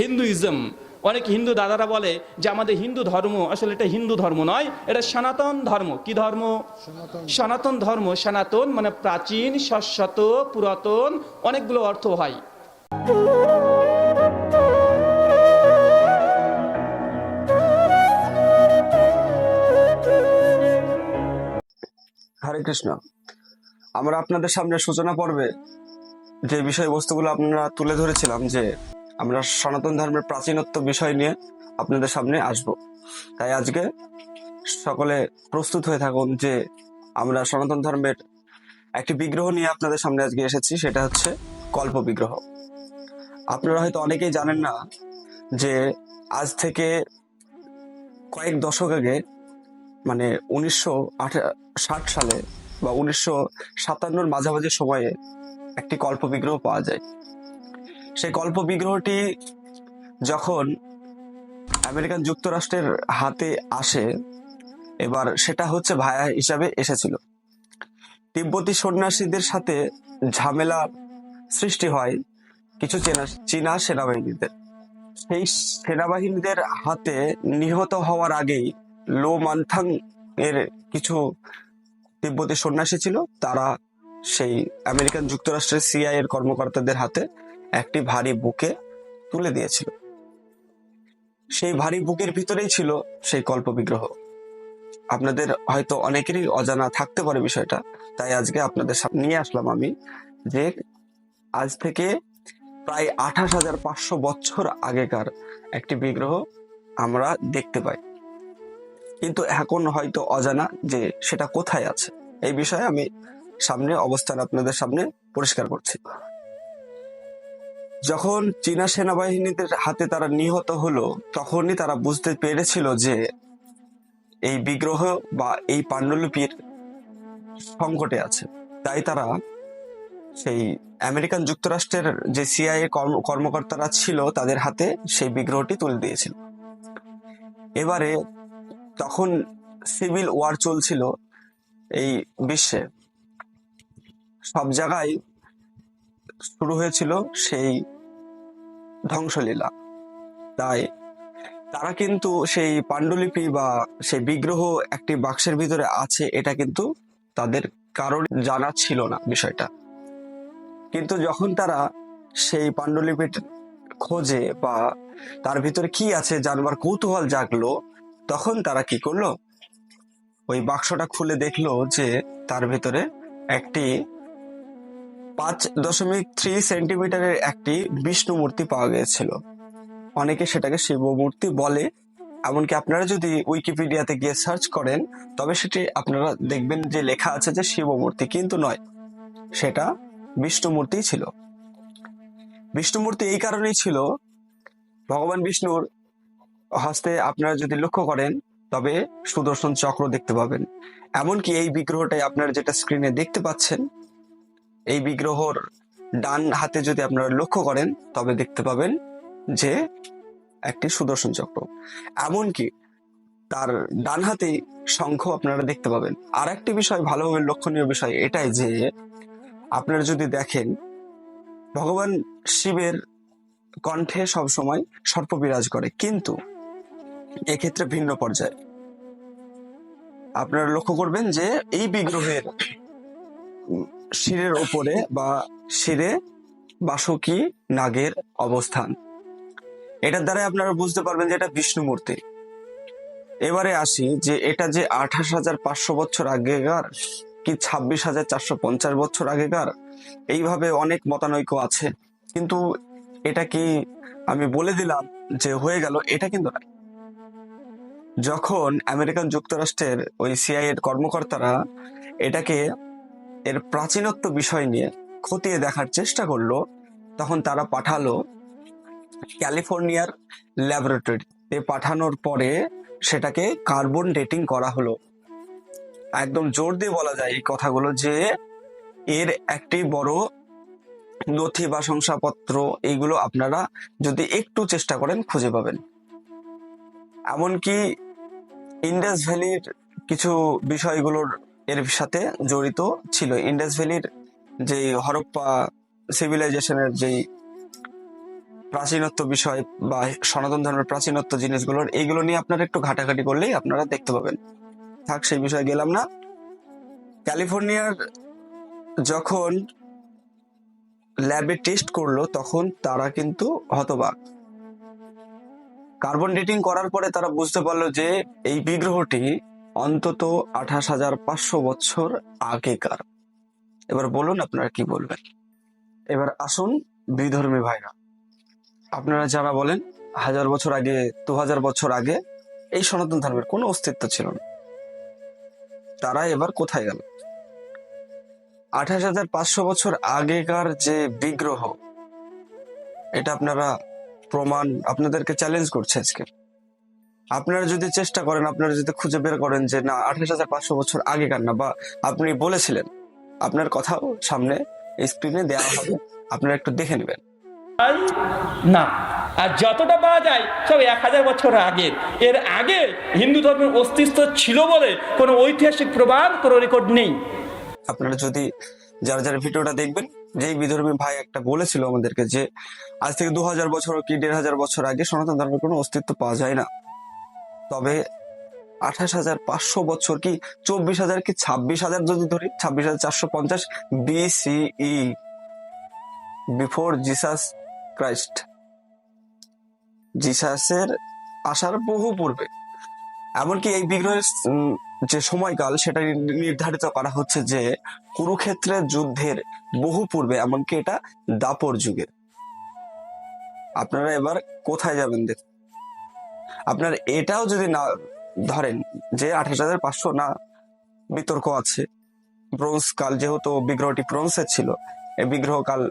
Hinduism. অনেক হিন্দু দাদারা বলে যে আমাদের হিন্দু ধর্ম আসলে এটা হিন্দু ধর্ম নয় এটা সনাতন ধর্ম। কি ধর্ম? সনাতন। ধর্ম সনাতন মানে প্রাচীন শাশ্বত পুরাতন অনেকগুলো অর্থ হয়। হরে কৃষ্ণ। আমরা আপনাদের সামনে সূচনা পর্বে যে বিষয়বস্তুগুলো আপনারা তুলে ধরেছিলাম যে আমরা সনাতন ধর্মের প্রাচীনত্ব বিষয় নিয়ে আপনাদের সামনে আসব। তাই আজকে সকলে প্রস্তুত হয়ে থাকুন যে আমরা সনাতন ধর্মের একটি বিগ্রহ নিয়ে আপনাদের সামনে আজকে এসেছি, সেটা হচ্ছে কল্প বিগ্রহ। আপনারা হয়তো অনেকেই জানেন না যে আজ থেকে কয়েক দশক আগে মানে উনিশশো ষাট সালে বা উনিশশো সাতান্নর মাঝামাঝি সময়ে একটি কল্প বিগ্রহ পাওয়া যায়। সেই কল্প বিগ্রহটি যখন আমেরিকান যুক্তরাষ্ট্রের হাতে আসে, এবার সেটা হচ্ছে ভায়া হিসাবে এসেছিল। তিব্বতী সন্ন্যাসীদের সাথে ঝামেলা সৃষ্টি হয় কিছু চেনা চীনা সেনাবাহিনীদের। সেই সেনাবাহিনীদের হাতে নিহত হওয়ার আগেই লো মান্থাং এর কিছু তিব্বতী সন্ন্যাসী ছিল, তারা সেই আমেরিকান যুক্তরাষ্ট্রের সিআই এর কর্মকর্তাদের হাতে একটি ভারী বুকে তুলে দিয়েছিল। সেই ভারী বুকের ভিতরেই ছিল সেই কল্প বিগ্রহ আপনাদের হয়তো অনেকেরই অজানা থাকতে পারে বিষয়টা, তাই আজকে আপনাদের সামনে নিয়ে আসলাম আমি যে আজ থেকে প্রায় আঠাশ হাজার পাঁচশো বছর আগেকার একটি বিগ্রহ আমরা দেখতে পাই। কিন্তু এখন হয়তো অজানা যে সেটা কোথায় আছে, এই বিষয়ে আমি সামনে অবস্থান আপনাদের সামনে পরিষ্কার করছি। যখন চীনা সেনাবাহিনীদের হাতে তারা নিহত হলো, তখনই তারা বুঝতে পেরেছিল যে এই বিগ্রহ বা এই পাণ্ডুলিপির সংকটে আছে। তাই তারা সেই আমেরিকান যুক্তরাষ্ট্রের যে সিআইএ কর্মকর্তারা ছিল, তাদের হাতে সেই বিগ্রহটি তুলে দিয়েছিল। এবারে তখন সিভিল ওয়ার চলছিল এই বিশ্বে। সব জায়গায় শুরু হয়েছিল সেই ধ্বংসলীলা। তাই তারা কিন্তু সেই পাণ্ডুলিপি বা সেই বিগ্রহ একটি বাক্সের ভিতরে আছে, এটা কিন্তু তাদের কারোর জানা ছিল না বিষয়টা। কিন্তু যখন তারা সেই পাণ্ডুলিপির খোঁজে বা তার ভিতরে কি আছে জানবার কৌতূহল জাগলো, তখন তারা কি করল? ওই বাক্সটা খুলে দেখল যে তার ভিতরে একটি পাঁচ দশমিক থ্রি সেন্টিমিটারের একটি বিষ্ণু মূর্তি পাওয়া গিয়েছিল। অনেকে সেটাকে শিব মূর্তি বলে। এমনকি আপনারা যদি উইকিপিডিয়াতে গিয়ে সার্চ করেন, তবে সেটি আপনারা দেখবেন যে লেখা আছে যে শিব মূর্তি কিন্তু নয়, সেটা বিষ্ণু মূর্তিই ছিল। বিষ্ণু মূর্তি এই কারণেই ছিল, ভগবান বিষ্ণুর হস্তে আপনারা যদি লক্ষ্য করেন, তবে সুদর্শন চক্র দেখতে পাবেন। এমনকি এই বিগ্রহটাই আপনারা যেটা স্ক্রিনে দেখতে পাচ্ছেন এই বিগ্রহর ডান হাতে যদি আপনারা লক্ষ্য করেন, তবে দেখতে পাবেন যে একটি সুদর্শন চক্র। এমনকি তার ডান হাতেই শঙ্খ আপনারা দেখতে পাবেন। আর একটি বিষয় ভালোভাবে লক্ষণীয় বিষয় এটাই যে, আপনারা যদি দেখেন, ভগবান শিবের কণ্ঠে সবসময় সর্প বিরাজ করে, কিন্তু এক্ষেত্রে ভিন্ন পর্যায়ে। আপনারা লক্ষ্য করবেন যে এই বিগ্রহের শিরের ওপরে বা শিরে বাসকি নাগের অবস্থান। এটার দ্বারা আপনারা বুঝতে পারবেন যে এটা বিষ্ণু মূর্তি। এবারে আসি যে এটা যে আঠাশ হাজার পাঁচশো বছর আগেকার কি ছাব্বিশ হাজার চারশো পঞ্চাশ বছর আগেকার, এইভাবে অনেক মতানৈক্য আছে। কিন্তু এটা কি আমি বলে দিলাম যে হয়ে গেল, এটা কিন্তু নয়। যখন আমেরিকান যুক্তরাষ্ট্রের ওই সিআই কর্মকর্তারা এটাকে এর প্রাচীনত্ব বিষয় নিয়ে খতিয়ে দেখার চেষ্টা করল, তখন তারা পাঠালো ক্যালিফোর্নিয়ার ল্যাবরেটরিতে। পাঠানোর পরে সেটাকে কার্বন ডেটিং করা হলো। একদম জোর দিয়ে বলা যায় এই কথাগুলো যে এর একটি বড় নথি বা শংসাপত্র এইগুলো আপনারা যদি একটু চেষ্টা করেন খুঁজে পাবেন। এমনকি ইন্ডাস ভ্যালির কিছু বিষয়গুলোর এর সাথে জড়িত ছিল। ইন্ডাস ভ্যালির যে হরপ্পা সিভিলাইজেশনের যেই প্রাচীনত্ব বিষয় বা সনাতন ধর্মের প্রাচীনত্ব জিনিসগুলোর এইগুলো নিয়ে আপনারা একটু ঘাটাঘাটি করলেই আপনারা দেখতে পাবেন। থাক, সেই বিষয়ে গেলাম না। ক্যালিফোর্নিয়ার যখন ল্যাবে টেস্ট করল, তখন তারা কিন্তু হতবাক। কার্বন ডেটিং করার পরে তারা বুঝতে পারল যে এই বিগ্রহটি অন্তত আঠাশ হাজার পাঁচশো বছর আগেকার। এবার বলুন আপনারা কি বলবেন? এবার আসুন বিধর্মী ভাইরা, আপনারা যারা বলেন হাজার বছর আগে দু হাজার বছর আগে, এই সনাতন ধর্মের কোনো অস্তিত্ব ছিল না। তারা এবার কোথায় গেল? আঠাশ হাজার পাঁচশো বছর আগেকার যে বিগ্রহ, এটা আপনারা প্রমাণ, আপনাদেরকে চ্যালেঞ্জ করছে আজকে। আপনারা যদি চেষ্টা করেন আপনারা যদি খুঁজে বের করেন যে না আঠাশ হাজার পাঁচশো বছর আগেকার না বা আপনি বলেছিলেন আপনার কথাও সামনে স্ক্রিনে দেওয়া হবে। আপনারা একটু দেখে নেবেন। না আর যতটা পাওয়া যায় সব এক হাজার বছর আগের এর আগে হিন্দু ধর্মের অস্তিত্ব ছিল বলে কোনো ঐতিহাসিক প্রমাণ কোনো রেকর্ড নেই। আপনারা যদি যারা যারা ভিডিওটা দেখবেন যেই বিধর্মী ভাই একটা বলেছিল আমাদেরকে যে আজ থেকে দু হাজার বছর কি দেড় হাজার বছর আগে সনাতন ধর্মের কোনো অস্তিত্ব পাওয়া যায় না। তবে আঠাশ হাজার পাঁচশো বছর কি চব্বিশ হাজার কি ছাব্বিশ হাজার যদি ধরি, ছাব্বিশ হাজার চারশো পঞ্চাশ বিসিই বিফোর জিসাস ক্রাইস্ট জিসাসের আসার বহু পূর্বে। এমনকি এই বিগ্রহের যে সময়কাল সেটা নির্ধারিত করা হচ্ছে যে কুরুক্ষেত্রের যুদ্ধের বহু পূর্বে, এমনকি এটা দাপর যুগের। আপনারা এবার কোথায় যাবেন দেখ আপনার এটাও যদি না ধরেন যে আঠাশ হাজার পাঁচশো না বিতর্ক আছে, ব্রোঞ্জ কাল যেহেতু বিগ্রহটি ব্রোঞ্জের ছিল, এই বিগ্রহ কাল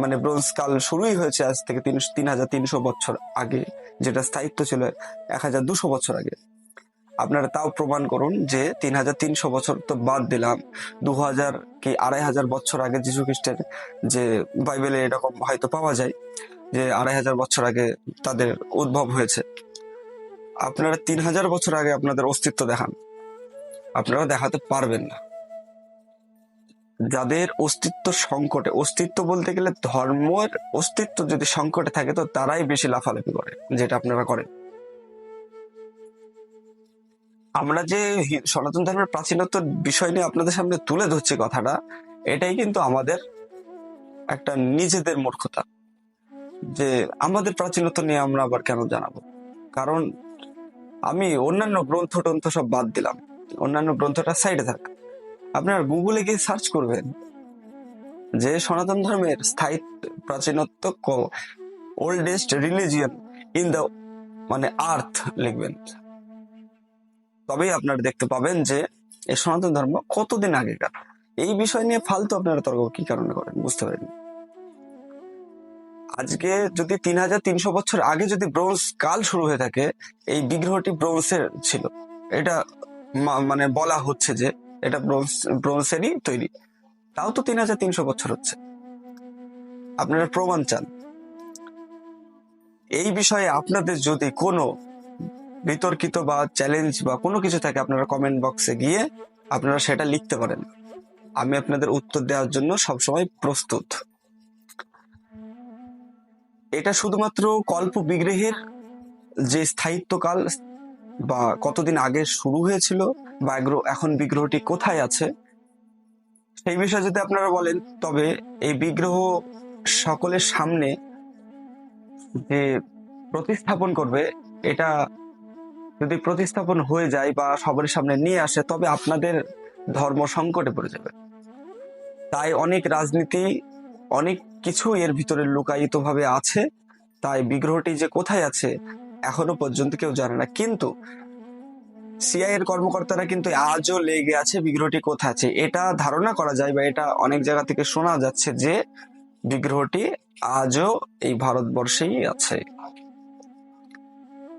মানে ব্রোঞ্জ কাল শুরুই হয়েছে আজ থেকে তিন তিন হাজার তিনশো বছর আগে, যেটা স্থায়িত্ব ছিল এক হাজার দুশো বছর আগে। আপনারা তাও প্রমাণ করুন যে তিন হাজার তিনশো বছর তো বাদ দিলাম, দু হাজার কি আড়াই হাজার বছর আগে যীশু খ্রিস্টের যে বাইবেলে এরকম হয়তো পাওয়া যায়, যে আড়াই হাজার বছর আগে তাদের উদ্ভব হয়েছে। আপনারা তিন হাজার বছর আগে আপনাদের অস্তিত্ব দেখান। আপনারা দেখাতে পারবেন না। যাদের অস্তিত্ব সংকটে, অস্তিত্ব বলতে গেলে ধর্মের অস্তিত্ব যদি সংকটে থাকে, তো তারাই বেশি লাফালাফি করে, যেটা আপনারা করেন। আমরা যে সনাতন ধর্মের প্রাচীনত্ব বিষয় নিয়ে আপনাদের সামনে তুলে ধরছি কথাটা, এটাই কিন্তু আমাদের একটা নিজেদের মূর্খতা। যে আমাদের প্রাচীনত্ব নিয়ে আমরা আবার কেন জানাব? কারণ আমি অন্যান্য গ্রন্থ টন্থ সব বাদ দিলাম। অন্যান্য গ্রন্থটা সাইডে থাক। আপনার গুগলে গিয়ে সার্চ করবেন যে সনাতন ধর্মের স্থায়িত্ব, প্রাচীনত্ব ওল্ডেস্ট রিলিজিয়ন ইন দ্য মানে আর্থ লিখবেন। তবেই আপনারা দেখতে পাবেন যে এই সনাতন ধর্ম কতদিন আগেকার। এই বিষয় নিয়ে ফালতু আপনারা তর্ক কি কারণে করেন? বুঝতে পারেন। আজকে যদি তিন হাজার তিনশো বছর আগে যদি ব্রোঞ্জ কাল শুরু হয়ে থাকে, এই বিগ্রহটি ব্রোঞ্জের ছিল। এটা মানে বলা হচ্ছে যে এটা ব্রোঞ্জ, ব্রোঞ্জেরই তৈরি। তাও তো তিন হাজার তিনশো বছর হচ্ছে। আপনারা প্রমাণ চান। এই বিষয়ে আপনাদের যদি কোনো বিতর্কিত বা চ্যালেঞ্জ বা কোনো কিছু থাকে, আপনারা কমেন্ট বক্সে গিয়ে আপনারা সেটা লিখতে পারেন। আমি আপনাদের উত্তর দেওয়ার জন্য সবসময় প্রস্তুত। এটা শুধুমাত্র কল্প বিগ্রহের যে স্থায়িত্বকাল বা কতদিন আগে শুরু হয়েছিল বা এখন বিগ্রহটি কোথায় আছে, সেই বিষয়ে যদি আপনারা বলেন, তবে এই বিগ্রহ সকলের সামনে যে প্রতিস্থাপন করবে, এটা যদি প্রতিস্থাপন হয়ে যায় বা সবার সামনে নিয়ে আসে, তবে আপনাদের ধর্ম সংকটে পড়ে যাবে। তাই অনেক রাজনীতি অনেক কিছু এর ভিতরে লুকায়িত ভাবে আছে, তাই বিগ্রহটি যে কোথায় আছে এখনও পর্যন্ত কেউ জানে না। কিন্তু সিআই এর কর্মকর্তারা কিন্তু আজও লেগে আছে বিগ্রহটি কোথায় আছে। এটা ধারণা করা যায় বা এটা অনেক জায়গা থেকে শোনা যাচ্ছে যে বিগ্রহটি আজও এই ভারতবর্ষেই আছে।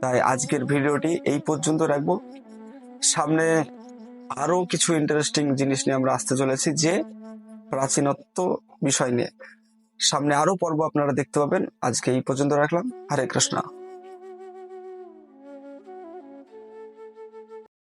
তাই আজকের ভিডিওটি এই পর্যন্ত রাখব। সামনে আরও কিছু ইন্টারেস্টিং জিনিস নিয়ে আমরা আসতে চলেছি যে প্রাচীনত্ব বিষয় নিয়ে। সামনে আরও পর্ব আপনারা দেখতে পাবেন। আজকে এই পর্যন্ত রাখলাম। হরে কৃষ্ণা।